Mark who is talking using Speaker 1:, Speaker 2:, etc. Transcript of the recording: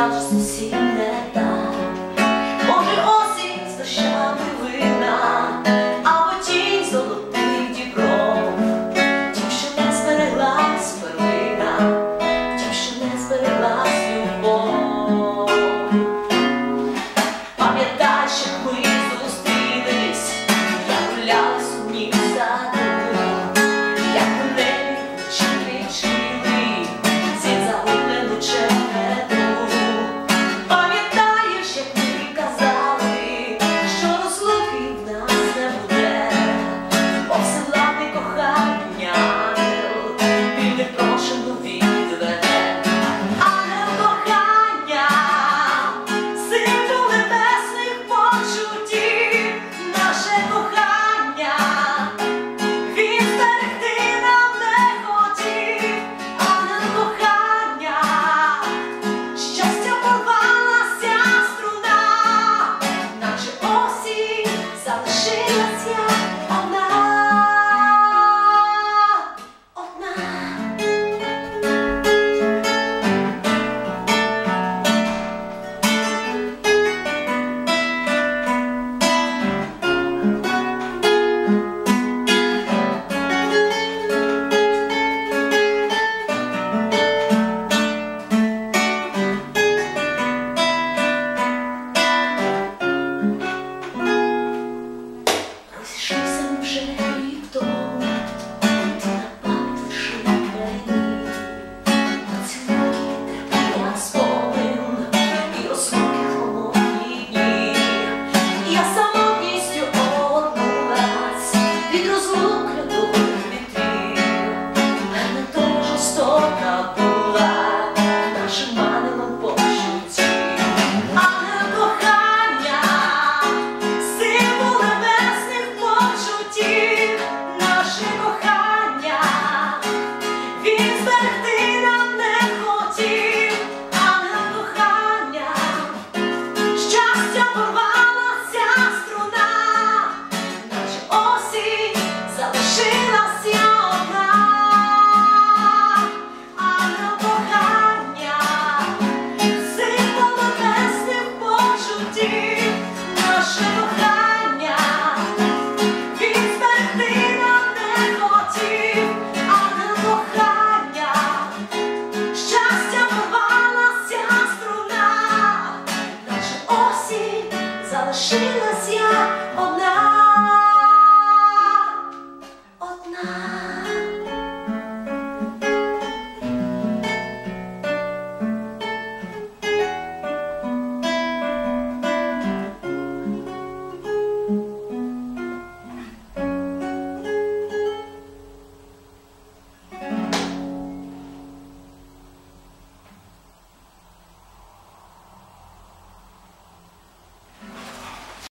Speaker 1: життя зовсім може осінь з дощами вина, або тінь золотих дібров, тім, що не збереглась перлина, тім, що не збереглась любов, пам'ятай, що ми зустрілись, я гуляла Yeah, on